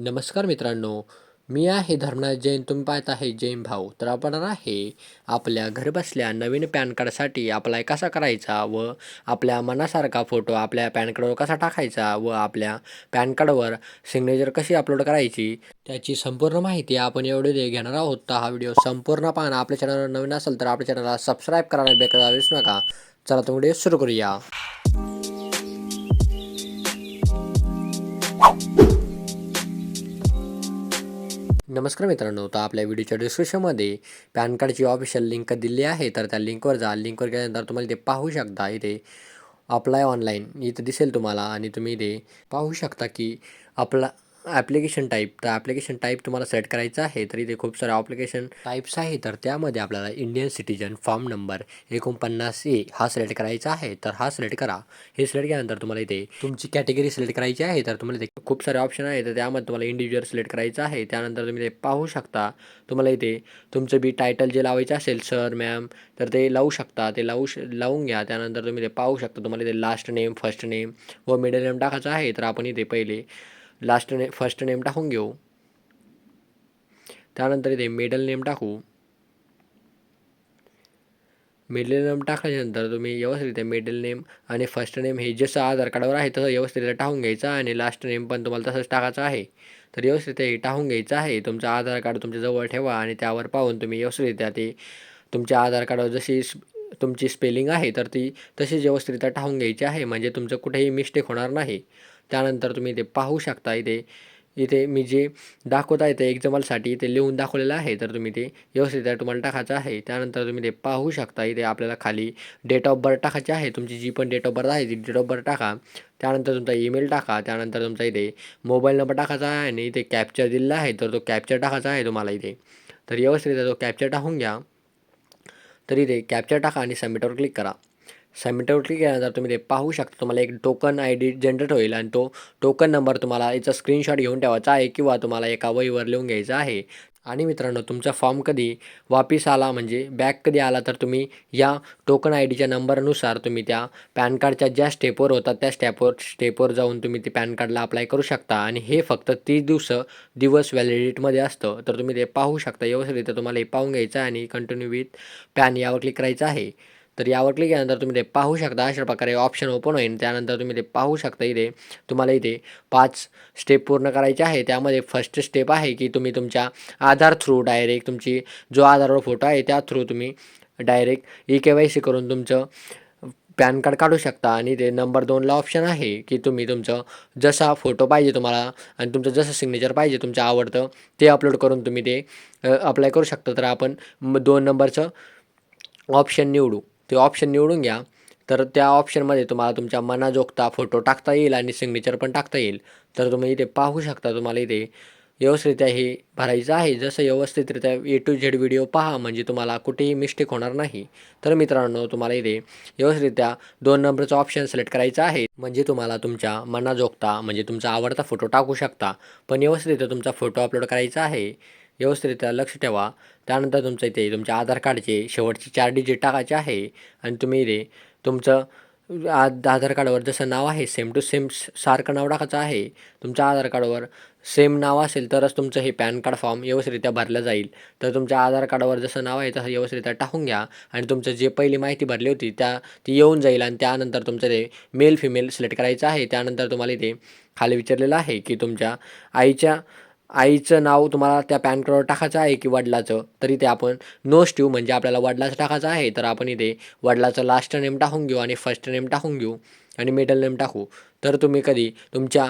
नमस्कार मित्रांनो मी आहे धर्मनाथ जैन. तुम्ही पाहत आहे जैन भाऊ. तर आपण आहे आपल्या घरबसल्या नवीन पॅन कार्डसाठी अप्लाय कसा करायचा व आपल्या मनासारखा फोटो आपल्या पॅन कार्डवर कसा टाकायचा व आपल्या पॅन कार्डवर सिग्नेचर कशी अपलोड करायची त्याची संपूर्ण माहिती आपण एवढे घेणार आहोत. तर हा व्हिडिओ संपूर्ण पाहणं आपल्या चॅनलवर नवीन असेल तर आपल्या चॅनलला सबस्क्राईब करायला बेकार विसरू नका. चला तर व्हिडिओ सुरू करूया. नमस्कार मित्रांनो तर आपल्या व्हिडिओच्या डिस्क्रिप्शनमध्ये पॅन कार्डची ऑफिशियल लिंक दिली आहे. तर त्या लिंकवर जा. लिंकवर गेल्यानंतर तुम्हाला ते पाहू शकता. इथे अप्लाय ऑनलाईन इथं दिसेल तुम्हाला आणि तुम्ही इथे पाहू शकता की आपला ॲप्लिकेशन टाईप तर ॲप्लिकेशन टाईप तुम्हाला सेट करायचं आहे तर इथे खूप सारे ॲप्लिकेशन टाईप्स आहे तर त्यामध्ये आपल्याला इंडियन सिटीजन फॉर्म नंबर एकोणपन्नास ए हा सिलेक्ट करायचा आहे. तर हा सिलेक्ट करा. हे सिलेक्ट केल्यानंतर तुम्हाला इथे तुमची कॅटेगरी सिलेक्ट करायची आहे. तर तुम्हाला इथे खूप सारे ऑप्शन आहे तर त्यामध्ये तुम्हाला इंडिव्हिज्युअल सिलेक्ट करायचं आहे. त्यानंतर तुम्ही ते पाहू शकता. तुम्हाला इथे तुमचं बी टायटल जे लावायचं असेल सर मॅम तर ते लावू शकता. ते लावू श लावून घ्या. त्यानंतर तुम्ही ते पाहू शकता. तुम्हाला इथे लास्ट नेम फर्स्ट नेम व मिडल नेम टाकायचं आहे. तर आपण इथे पहिले लास्ट ने फर्स्ट नेम टाकून घेऊ त्यानंतर इथे मिडल नेम टाकू मिडल नेम टाकल्यानंतर तुम्ही व्यवस्थित मिडल नेम आणि फर्स्ट नेम हे जसं आधार कार्डावर आहे तसं व्यवस्थित टाकून घ्यायचं आणि लास्ट नेम पण तुम्हाला तसंच टाकायचं आहे तर व्यवस्थित हे टाकून घ्यायचं आहे तुमचं आधार कार्ड तुमच्या जवळ ठेवा आणि त्यावर पाहून तुम्ही व्यवस्थितरित्या ते तुमच्या आधार कार्डावर जशी तुमची स्पेलिंग आहे तर ती तशीच व्यवस्थितरित्या टाकून घ्यायची आहे म्हणजे तुमचं कुठेही मिस्टेक होणार नाही त्यानंतर तुम्ही ते पाहू शकता इथे इथे मी जे दाखवत आहे ते एक्झाम्पलसाठी इथे लिहून दाखवलेलं आहे. तर तुम्ही ते व्यवस्थित तुम्हाला टाकायचं आहे. त्यानंतर तुम्ही ते पाहू शकता इथे आपल्याला खाली डेट ऑफ बर्थ टाकायची आहे. तुमची जी पण डेट ऑफ बर्थ आहे ती डेट ऑफ बर्थ टाका. त्यानंतर तुमचा ईमेल टाका. त्यानंतर तुमचा इथे मोबाईल नंबर टाकायचा आहे आणि इथे कॅप्चर दिलेला आहे. तर तो कॅप्चर टाकायचा आहे तुम्हाला इथे. तर व्यवस्थित तो कॅप्चर टाकून घ्या. तर इथे कॅप्चर टाका आणि सबमिटवर क्लिक करा. सबमिटवर क्लिक केल्यानंतर तुम्ही ते पाहू शकता. तुम्हाला एक टोकन आय डी जनरेट होईल आणि तो टोकन नंबर तुम्हाला याचा स्क्रीनशॉट घेऊन ठेवायचा आहे किंवा तुम्हाला एका वहीवर लिहून घ्यायचा आहे. आणि मित्रांनो तुमचा फॉर्म कधी वापिस आला म्हणजे बॅक कधी आला तर तुम्ही या टोकन आय डीच्या नंबरनुसार तुम्ही त्या पॅन कार्डच्या ज्या स्टेपवर होतात त्या स्टेपवर स्टेपवर जाऊन तुम्ही ते पॅन कार्डला अप्लाय करू शकता. आणि हे फक्त तीस दिवस दिवस व्हॅलिडिटीमध्ये असतं. तर तुम्ही ते पाहू शकता. व्यवस्थित तुम्हाला हे पाहून घ्यायचं आहे आणि कंटिन्यू विथ पॅन यावर क्लिक करायचं आहे. तर यावर क्लिक केल्यानंतर तुम्ही ते पाहू शकता अशा प्रकारे ऑप्शन ओपन होईल. त्यानंतर तुम्ही ते पाहू शकता इथे तुम्हाला इथे पाच स्टेप पूर्ण करायचे आहे. त्यामध्ये फर्स्ट स्टेप आहे की तुम्ही तुमच्या आधार थ्रू डायरेक्ट तुमची जो आधारवर फोटो आहे त्या थ्रू तुम्ही direct e K Y C करून तुमचं पॅन कार्ड काढू शकता. आणि ते नंबर दोनला ऑप्शन आहे की तुम्ही तुमचं जसा फोटो पाहिजे तुम्हाला आणि तुमचं जसं सिग्नेचर पाहिजे तुमचं आवडतं ते अपलोड करून तुम्ही ते अप्लाय करू शकता. तर आपण दोन नंबरचं ऑप्शन निवडू. ते ऑप्शन निवडून घ्या. तर त्या ऑप्शनमध्ये तुम्हाला तुमच्या मनाजोगता फोटो टाकता येईल आणि सिग्नेचर पण टाकता येईल. तर तुम्ही इथे पाहू शकता तुम्हाला इथे व्यवस्थितरित्या हे भरायचं आहे. जसं व्यवस्थितरित्या ए टू झेड व्हिडिओ पहा म्हणजे तुम्हाला कुठेही मिस्टेक होणार नाही. तर मित्रांनो तुम्हाला इथे व्यवस्थितरित्या दोन नंबरचं ऑप्शन सिलेक्ट करायचं आहे. म्हणजे तुम्हाला तुमच्या मनाजोगता म्हणजे तुमचा आवडता फोटो टाकू शकता. पण व्यवस्थितरित्या तुमचा फोटो अपलोड करायचा आहे. व्यवस्थितरित्या लक्ष ठेवा. त्यानंतर तुमचं इथे तुमच्या आधार कार्डचे शेवटचे चार डिजिट टाकायचे आहे आणि तुम्ही इथे तुमचं आ आधार कार्डवर जसं नाव आहे सेम टू सेम सारखं नाव टाकायचं आहे. तुमच्या आधार कार्डवर सेम नाव असेल तरच तुमचं हे पॅन कार्ड फॉर्म व्यवस्थितरित्या भरलं जाईल. तर तुमच्या आधार कार्डावर जसं नाव आहे तसं व्यवस्थितरित्या टाकून घ्या आणि तुमचं जे पहिली माहिती भरली होती त्या ती येऊन जाईल आणि त्यानंतर तुमचं ते मेल फिमेल सिलेक्ट करायचं आहे. त्यानंतर तुम्हाला इथे खाली विचारलेलं आहे की तुमच्या आईच्या आईचं नाव तुम्हाला त्या पॅन कार्डवर टाकायचं आहे की वडिलाचं? तर इथे आपण नो स्ट्यू म्हणजे आपल्याला वडिलाचं टाकायचं आहे तर आपण इथे वडिलाचं लास्ट नेम टाकून घेऊ आणि फर्स्ट नेम टाकून घेऊ आणि मिडल नेम टाकू. तर तुम्ही कधी तुमच्या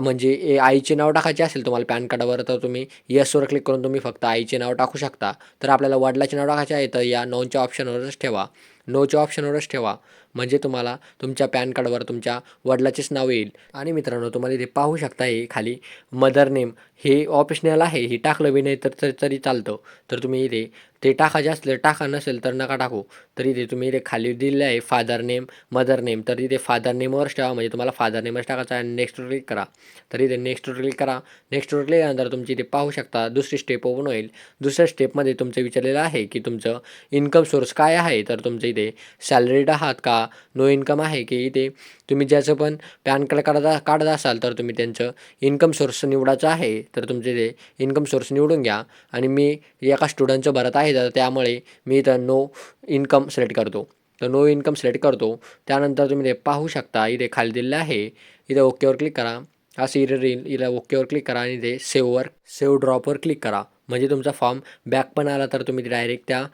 म्हणजे ए आईचे नाव टाकायचे असेल तुम्हाला पॅन कार्डावर तर तुम्ही येसवर क्लिक करून तुम्ही फक्त आईचे नाव टाकू शकता. तर आपल्याला वडिलाचे नाव टाकायचे आहे तर या नोनच्या ऑप्शनवरच ठेवा. नोच्या ऑप्शनवरच ठेवा. म्हणजे तुम्हाला तुमच्या पॅन कार्डवर तुमच्या वडिलाचेच नाव येईल. आणि मित्रांनो तुम्हाला इथे पाहू शकता हे खाली मदर नेम. हे ऑप्शनल आहे हे टाकलं बी नाही तर तरी चालतं. तर तुम्ही इथे ते टाकायचे असलं टाका नसेल तर नका टाकू. तर इथे तुम्ही इथे खाली दिलेलं आहे फादर नेम मदर नेम. तर इथे फादर नेमवरच ठेवा म्हणजे तुम्हाला फादर नेमच टाकायचा आहे. आणि नेक्स्टवर क्लिक करा. तर इथे नेक्स्टवर क्लिक करा. नेक्स्टवर क्लिक केल्यानंतर तुमची इथे पाहू शकता दुसरी स्टेप ओपन होईल. दुसऱ्या स्टेपमध्ये तुमचं विचारलेलं आहे की तुमचं इन्कम सोर्स काय आहे? तर तुमचं इथे सॅलरीड आहात का? किंवा नो इन्कम आहे की इथे तुम्ही ज्याचं पण पॅन कार्ड काढत काढत असाल तर तुम्ही त्यांचं इन्कम सोर्स निवडायचं आहे तर तुमचे ते इन्कम सोर्स निवडून घ्या. आणि मी एका स्टुडंटचं भरत आहे तर त्यामुळे मी इथं नो इन्कम सिलेक्ट करतो. तर नो इन्कम सिलेक्ट करतो. त्यानंतर तुम्ही ते पाहू शकता इथे खाली दिलेलं आहे. इथे ओकेवर क्लिक करा. असं इथे रील इला ओकेवर क्लिक करा आणि ते सेव्हवर सेव्ह ड्रॉपवर क्लिक करा. म्हणजे तुमचा फॉर्म बॅक पण आला तर तुम्ही डायरेक्ट त्या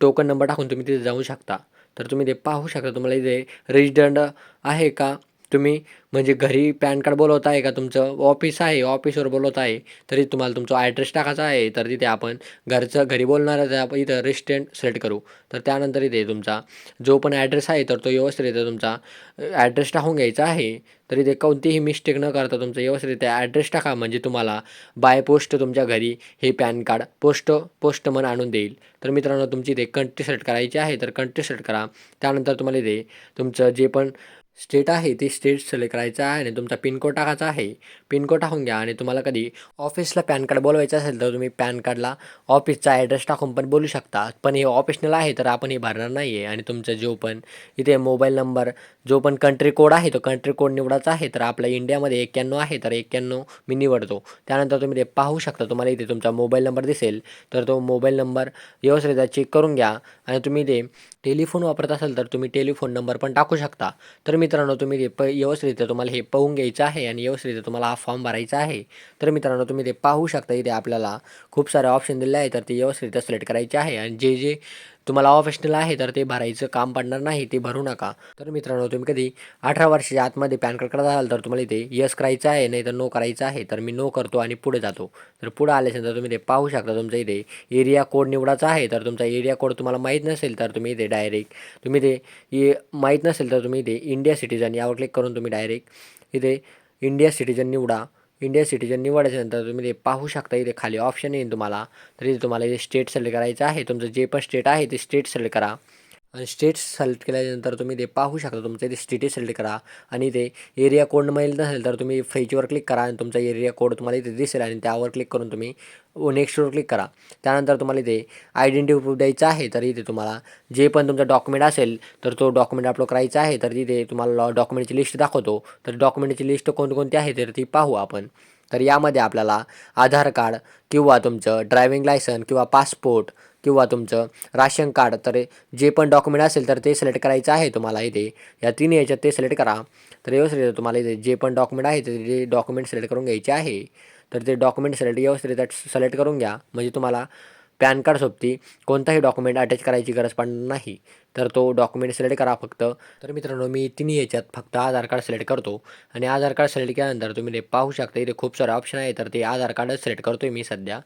टोकन नंबर टाकून तुम्ही तिथे जाऊ शकता. तर तुम्ही ते पाहू शकता. तुम्हाला इथे रेजिडंट आहे का? तुम्ही म्हणजे घरी पॅन कार्ड बोलवत आहे का तुमचं? ऑफिस आहे ऑफिसवर बोलवत आहे तरी तुम्हाला तुमचा ॲड्रेस टाकायचा आहे तर तिथे आपण घरचं घरी बोलणार तर आपण इथं रेस्टॉरंट सिलेक्ट करू तर त्यानंतर इथे तुमचा जो पण ॲड्रेस आहे तर तो व्यवस्थितरित्या तुमचा ॲड्रेस टाकून घ्यायचा आहे तर इथे कोणतीही मिस्टेक न करता तुमचं व्यवस्थितरित्या ॲड्रेस टाका म्हणजे तुम्हाला बाय पोस्ट तुमच्या घरी हे पॅन कार्ड पोस्ट पोस्टमन आणून देईल. तर मित्रांनो तुमची इथे कंट्री सिलेक्ट करायची आहे तर कंट्री सिलेक्ट करा. त्यानंतर तुम्हाला इथे तुमचं जे पण स्टेट आहे ते स्टेट सिलेक्ट करायचं आहे आणि तुमचा पिनकोड टाकायचा आहे. पिनकोड टाकून घ्या आणि तुम्हाला कधी ऑफिसला पॅन कार्ड बोलवायचं असेल तर तुम्ही पॅन कार्डला ऑफिसचा ॲड्रेस टाकून पण बोलू शकता. पण हे ऑफिशनल आहे तर आपण हे भरणार नाही आहे आणि तुमचं जो पण इथे मोबाईल नंबर जो पण कंट्री कोड आहे तो कंट्री कोड निवडायचा आहे तर आपल्या इंडियामध्ये एक्क्याण्णव आहे तर एक्क्याण्णव मी निवडतो. त्यानंतर तुम्ही ते पाहू शकता तुम्हाला इथे तुमचा मोबाईल नंबर दिसेल. तर तो मोबाईल नंबर व्यवस्थित चेक करून घ्या आणि तुम्ही ते टेलिफोन वापरत असाल तर तुम्ही टेलिफोन नंबर पण टाकू शकता. तर मित्रांनो तुम्ही ते प व्यवस्थित तुम्हाला हे पाहून घ्यायचं आहे आणि व्यवस्थित तुम्हाला हा फॉर्म भरायचा आहे. तर मित्रांनो तुम्ही ते पाहू शकता इथे आपल्याला खूप सारे ऑप्शन दिले आहे तर ते व्यवस्थित सिलेक्ट करायचे आहे. आणि जे जे तुम्हाला ऑफिशनल आहे तर ते भरायचं काम पडणार नाही ते भरू नका. तर मित्रांनो तुम्ही कधी अठरा वर्षाच्या आतमध्ये पॅन कार्ड करत असाल तर तुम्हाला इथे यस करायचं आहे नाही तर नो करायचं आहे तर मी नो करतो आणि पुढे जातो. तर पुढे आल्याच्यानंतर तुम्ही ते पाहू शकता तुमचा इथे एरिया कोड निवडायचा आहे तर तुमचा एरिया कोड तुम्हाला माहीत नसेल तर तुम्ही इथे डायरेक्ट तुम्ही ते ये माहीत नसेल तर तुम्ही इथे इंडिया सिटीजन यावर क्लिक करून तुम्ही डायरेक्ट इथे इंडिया सिटीजन निवडा. इंडिया सिटीजन निवडायच्यानंतर तुम्ही ते पाहू शकता. इथे खाली ऑप्शन येईल तुम्हाला. तर इथे तुम्हाला इथे स्टेट सिलेक्ट करायचं आहे तुमचं जे पण स्टेट आहे ते स्टेट सिलेक्ट करा. आणि स्टेट सिलेक्ट केल्यानंतर तुम्ही ते पाहू शकता. तुमचं इथे स्टेट सिलेक्ट करा आणि ते एरिया कोड माहीत नसेल तर तुम्ही फ्रीजवर क्लिक करा आणि तुमचा एरिया कोड तुम्हाला इथे दिसेल आणि त्यावर क्लिक करून तुम्ही नेक्स्टवर क्लिक करा. त्यानंतर तुम्हाला इथे आयडेंटिटी प्रूफ द्यायचं आहे तर इथे तुम्हाला जे पण तुमचा डॉक्युमेंट असेल तर तो डॉक्युमेंट अपलोड करायचा आहे. तर तिथे तुम्हाला डॉक्युमेंटची लिस्ट दाखवतो. तर डॉक्युमेंटची लिस्ट कोणकोणती आहे तर ती पाहू आपण. तर यामध्ये आपल्याला आधार कार्ड किंवा तुमचं ड्रायविंग लायसन किंवा पासपोर्ट किंवा तुमचं राशन कार्ड तर जे पण डॉक्युमेंट असेल तर ते सिलेक्ट करायचं आहे तुम्हाला इथे. या तिन्ही याच्यात ते सिलेक्ट करा. तर व्यवस्थित तुम्हाला इथे जे पण डॉक्युमेंट आहे ते जे डॉक्युमेंट सिलेक्ट करून घ्यायचे आहे तर ते डॉक्युमेंट सिलेक्ट व्यवस्थित सिलेक्ट करून घ्या. म्हणजे तुम्हाला पॅन कार्ड सोबती कोणताही डॉक्युमेंट अटॅच करायची गरज पडणार नाही. तर तो डॉक्युमेंट सिलेक्ट करा फक्त. तर मित्रांनो मी तिन्ही याच्यात फक्त आधार कार्ड सिलेक्ट करतो आणि आधार कार्ड सिलेक्ट केल्यानंतर तुम्ही ते पाहू शकता इथे खूप सारे ऑप्शन आहे तर ते आधार कार्डच सिलेक्ट करतो आहे मी सध्या.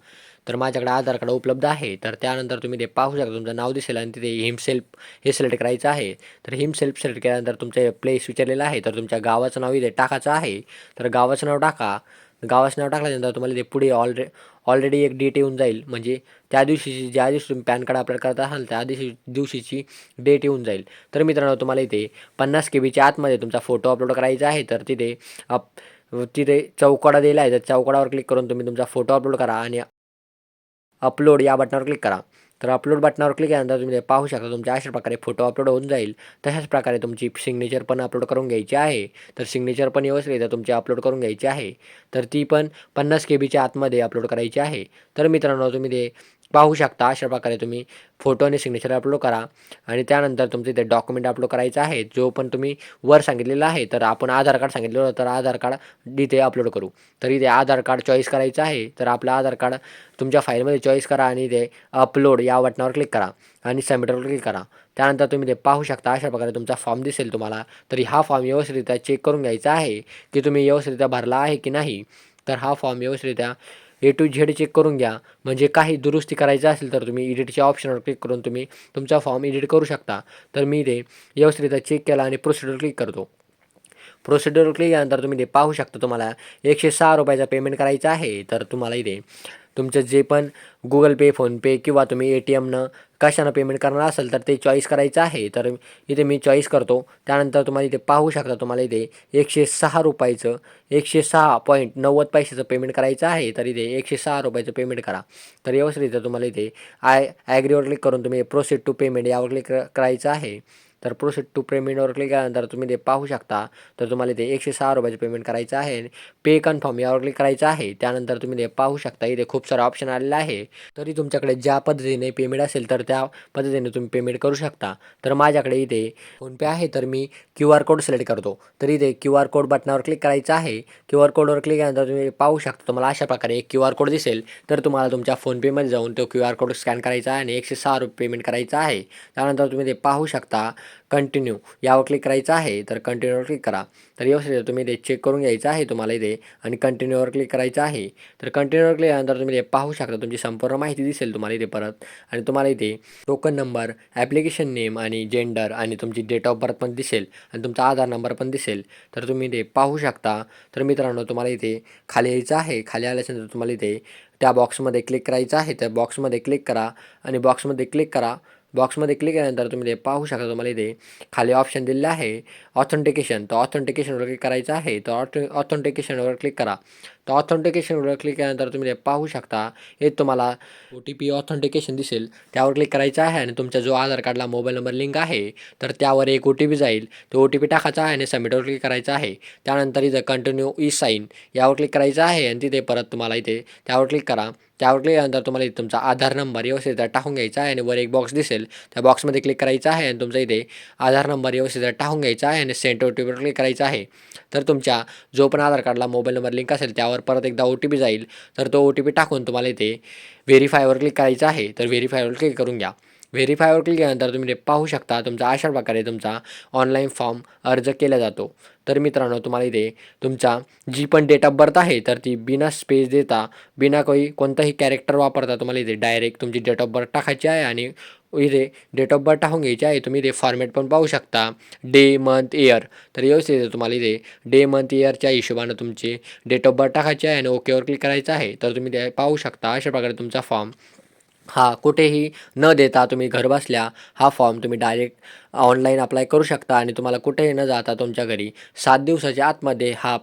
तर माझ्याकडे आधार कार्ड उपलब्ध आहे. तर त्यानंतर तुम्ही ते पाहू शकता तुमचं नाव दिसेल आणि तिथे हिमसेल्फ हे सिलेक्ट करायचं आहे. तर हिमसेल्फ सिलेक्ट केल्यानंतर तुमचे प्लेस विचारलेलं आहे. तर तुमच्या गावाचं नाव इथे टाकायचं आहे. तर गावाचं नाव टाका. गावाचं नाव टाकल्यानंतर तुम्हाला ते पुढे ऑलरे ऑलरेडी एक डेट येऊन जाईल. म्हणजे त्या दिवशीची ज्या दिवशी तुम्ही पॅन कार्ड अपलोड करत असाल त्या दिवशी दिवशीची डेट येऊन जाईल. तर मित्रांनो तुम्हाला इथे पन्नास के बीच्या आतमध्ये तुमचा फोटो अपलोड करायचा आहे तर तिथे अप तिथे चौकडा दिला आहे. तर चौकडावर क्लिक करून तुम्ही तुमचा फोटो अपलोड करा आणि अपलोड या बटनावर क्लिक करा. तर अपलोड बटनावर क्लिक केल्यानंतर तुम्ही ते पाहू शकता तुमच्या अशा प्रकारे फोटो अपलोड होऊन जाईल. तशाच प्रकारे तुमची सिग्नेचर पण अपलोड करून घ्यायची आहे. तर सिग्नेचर पण व्यवस्थितरित्या तुमची अपलोड करून घ्यायची आहे. तर ती पण पन्नास के बीच्या आतमध्ये अपलोड करायची आहे. तर मित्रांनो तुम्ही ते पाहू शकता. अशा प्रकारे तुम्ही फोटो आणि सिग्नेचर अपलोड करा. आणि त्यानंतर तुमचे इथे डॉक्युमेंट अपलोड करायचं आहे जो पण तुम्ही वर सांगितलेला आहे तर आपण आधार कार्ड सांगितलेलं होतं तर आधार कार्ड इथे अपलोड करू. तर इथे आधार कार्ड चॉईस करायचं आहे तर आपलं आधार कार्ड तुमच्या फाईलमध्ये चॉईस करा आणि ते अपलोड या बटनावर क्लिक करा आणि सबमिटवर क्लिक करा. त्यानंतर तुम्ही ते पाहू शकता अशा प्रकारे तुमचा फॉर्म दिसेल तुम्हाला. तरी हा फॉर्म व्यवस्थितरित्या चेक करून घ्यायचा आहे की तुम्ही व्यवस्थितरित्या भरला आहे की नाही. तर हा फॉर्म व्यवस्थितरित्या ए टू झेड चेक करून घ्या. म्हणजे काही दुरुस्ती करायचं असेल तर तुम्ही एडिटच्या ऑप्शनवर क्लिक करून तुम्ही तुमचा फॉर्म एडिट करू शकता. तर मी ते व्यवस्थितरित्या चेक केला आणि प्रोसिडर क्लिक करतो. प्रोसिडर क्लिक केल्यानंतर तुम्ही ते पाहू शकता तुम्हाला एकशे सहा रुपयाचा पेमेंट करायचा आहे. तर तुम्हाला इथे तुमचं जे पण गुगल पे फोनपे किंवा तुम्ही ए टी एमनं कशानं पेमेंट करणार असेल तर ते चॉईस करायचं आहे. तर इथे मी चॉईस करतो. त्यानंतर तुम्हाला इथे पाहू शकता तुम्हाला इथे एकशे सहा रुपयाचं एकशे सहा पॉईंट नव्वद पैशाचं पेमेंट करायचं आहे. तर इथे एकशे सहा रुपयाचं पेमेंट करा. तर व्यवस्थित तुम्हाला इथे आय ॲग्रीवर क्लिक करून तुम्ही प्रोसीड टू पेमेंट यावर क्लिक करायचं आहे. तर प्रोसेस टू पेमेंटवर क्लिक केल्यानंतर तुम्ही ते पाहू शकता. तर तुम्हाला इथे एकशे सहा रुपयाचे पेमेंट करायचं आहे. पे कन्फर्म यावर क्लिक करायचं आहे. त्यानंतर तुम्ही ते पाहू शकता. इथे खूप सारा ऑप्शन आलेला आहे. तरी तुमच्याकडे ज्या पद्धतीने पेमेंट असेल तर त्या पद्धतीने तुम्ही पेमेंट करू शकता. तर माझ्याकडे इथे फोनपे आहे तर मी क्यू आर कोड सिलेक्ट करतो. तर इथे क्यू आर कोड बटनावर क्लिक करायचं आहे. क्यू आर कोडवर क्लिक केल्यानंतर तुम्ही पाहू शकता तुम्हाला अशा प्रकारे एक क्यू आर कोड दिसेल. तर तुम्हाला तुमच्या फोनपेमध्ये जाऊन तो क्यू आर कोड स्कॅन करायचा आहे आणि एकशे सहा रुपये पेमेंट करायचं आहे. त्यानंतर तुम्ही ते पाहू शकता. कंटिन्यू यावर क्लिक करायचं आहे तर कंटिन्यूवर क्लिक करा. तर व्यवस्थित तुम्ही ते चेक करून घ्यायचं आहे तुम्हाला इथे आणि कंटिन्यूवर क्लिक करायचं आहे. तर कंटिन्यूवर क्लिक केल्यानंतर तुम्ही ते पाहू शकता तुमची संपूर्ण माहिती दिसेल तुम्हाला इथे परत. आणि तुम्हाला इथे टोकन नंबर ॲप्लिकेशन नेम आणि जेंडर आणि तुमची डेट ऑफ बर्थ पण दिसेल आणि तुमचा आधार नंबर पण दिसेल. तर तुम्ही ते पाहू शकता. तर मित्रांनो तुम्हाला इथे खाली यायचं आहे. खाली आल्याच्यानंतर तुम्हाला इथे त्या बॉक्समध्ये क्लिक करायचं आहे. त्या बॉक्समध्ये क्लिक करा आणि बॉक्समध्ये क्लिक करा. बॉक्समध्ये क्लिक केल्यानंतर तुम्ही ते पाहू शकता तुम्हाला इथे खाली ऑप्शन दिलेलं आहे. ऑथेंटिकेशन तर ऑथेंटिकेशनवर क्लिक करायचं आहे. तर ऑथ ऑथेंटिकेशनवर क्लिक करा. तर ऑथेंटिकेशनवर क्लिक केल्यानंतर तुम्ही पाहू शकता. हे तुम्हाला ओ टी पी ऑथेंटिकेशन दिसेल. त्यावर क्लिक करायचं आहे आणि तुमचा जो आधार कार्डला मोबाईल नंबर लिंक आहे तर त्यावर एक ओ टी पी जाईल. तो ओ टी पी टाकायचा आहे आणि सबमिटवर क्लिक करायचं आहे. त्यानंतर इथं कंटिन्यू ई साईन यावर क्लिक करायचं आहे आणि तिथे परत तुम्हाला इथे त्यावर क्लिक करा. त्यावर क्लिक केल्यानंतर तुम्हाला इथे तुमचा आधार नंबर व्यवस्थित टाकून घ्यायचा आहे आणि वर एक बॉक्स दिसेल. त्या बॉक्समध्ये क्लिक करायचा आहे आणि तुमचा इथे आधार नंबर व्यवस्थित टाकून घ्यायचा आहे आणि सेंट ओ टी पीवर क्लिक करायचं आहे. तर तुमच्या जो पण आधार कार्डला मोबाईल नंबर लिंक असेल त्यावर परत एकदा ओ टी पी जाईल तर तो ओ टी पी टाकून तुम्हाला इथे व्हेरीफायवर क्लिक करायचं आहे. तर व्हेरीफायवर क्लिक करून घ्या. व्हेरीफायवर क्लिक केल्यानंतर तुम्ही ते पाहू शकता तुमचा अशा प्रकारे तुमचा ऑनलाईन फॉर्म अर्ज केला जातो. तर मित्रांनो तुम्हाला इथे तुमचा जी पण डेट ऑफ बर्थ आहे तर ती बिना स्पेस देता बिना काही कोणताही कॅरेक्टर वापरता तुम्हाला इथे डायरेक्ट तुमची डेट ऑफ बर्थ टाकायची आहे आणि इथे डेट ऑफ बर्थ टाकून घ्यायची आहे. तुम्ही इथे फॉर्मॅट पण पाहू शकता. डे मंथ इयर तर व्यवस्थित आहे तुम्हाला इथे. डे मंथ इयरच्या हिशोबानं तुमची डेट ऑफ बर्थ टाकायची आहे आणि ओकेवर क्लिक करायचं आहे. तर तुम्ही ते पाहू शकता. अशा प्रकारे तुमचा फॉर्म हा कुठेही न देता तुम्ही घरबसल्या हा फॉर्म तुम्ही डायरेक्ट ऑनलाईन अप्लाय करू शकता आणि तुम्हाला कुठेही न जाता तुमच्या घरी सात दिवसाच्या आतमध्ये हा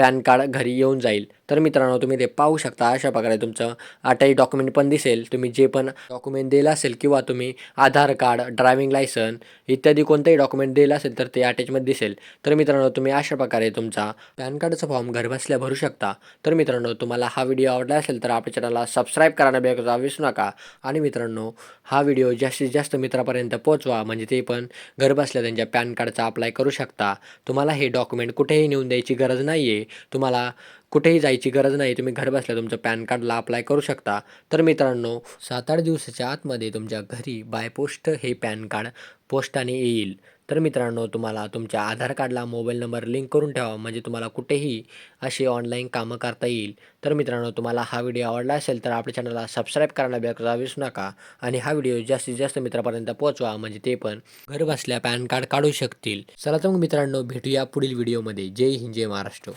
पॅन कार्ड घरी येऊन जाईल. तर मित्रांनो तुम्ही ते पाहू शकता. अशा प्रकारे तुमचं अटॅच डॉक्युमेंट पण दिसेल. तुम्ही जे पण डॉक्युमेंट दिलं असेल किंवा तुम्ही आधार कार्ड ड्रायविंग लायसन इत्यादी कोणतंही डॉक्युमेंट दिलं असेल तर ते अटॅचमध्ये दिसेल. तर मित्रांनो तुम्ही अशा प्रकारे तुमचा पॅन कार्डचा फॉर्म घरबसल्या भरू शकता. तर मित्रांनो तुम्हाला हा व्हिडिओ आवडला असेल तर आपल्या चॅनलला सबस्क्राईब करायला बेकचा विसरू नका. आणि मित्रांनो हा व्हिडिओ जास्तीत जास्त मित्रापर्यंत पोहोचवा. म्हणजे ते पण घरबसल्या त्यांच्या पॅन कार्डचा अप्लाय करू शकता. तुम्हाला हे डॉक्युमेंट कुठेही नेऊन द्यायची गरज नाही आहे तुम्हाला कुठेही जायची गरज नाही तुम्ही घरबसल्या तुमचं पॅन कार्डला अप्लाय करू शकता. तर मित्रांनो सात आठ दिवसाच्या आतमध्ये तुमच्या घरी बाय पोस्ट हे पॅन कार्ड पोस्टाने येईल. तर मित्रांनो तुम्हाला तुमच्या आधार कार्डला मोबाईल नंबर लिंक करून ठेवा म्हणजे तुम्हाला कुठेही अशी ऑनलाईन कामं करता येईल. तर मित्रांनो तुम्हाला हा व्हिडिओ आवडला असेल तर आपल्या चॅनलला सबस्क्राईब करायला बेकरा विसरू नका आणि हा व्हिडिओ जास्तीत जास्त मित्रापर्यंत पोहोचवा म्हणजे ते पण घर बसल्या पॅन कार्ड काढू शकतील. चला तर मग मित्रांनो भेटूया पुढील व्हिडिओमध्ये. जय हिंद जय महाराष्ट्र.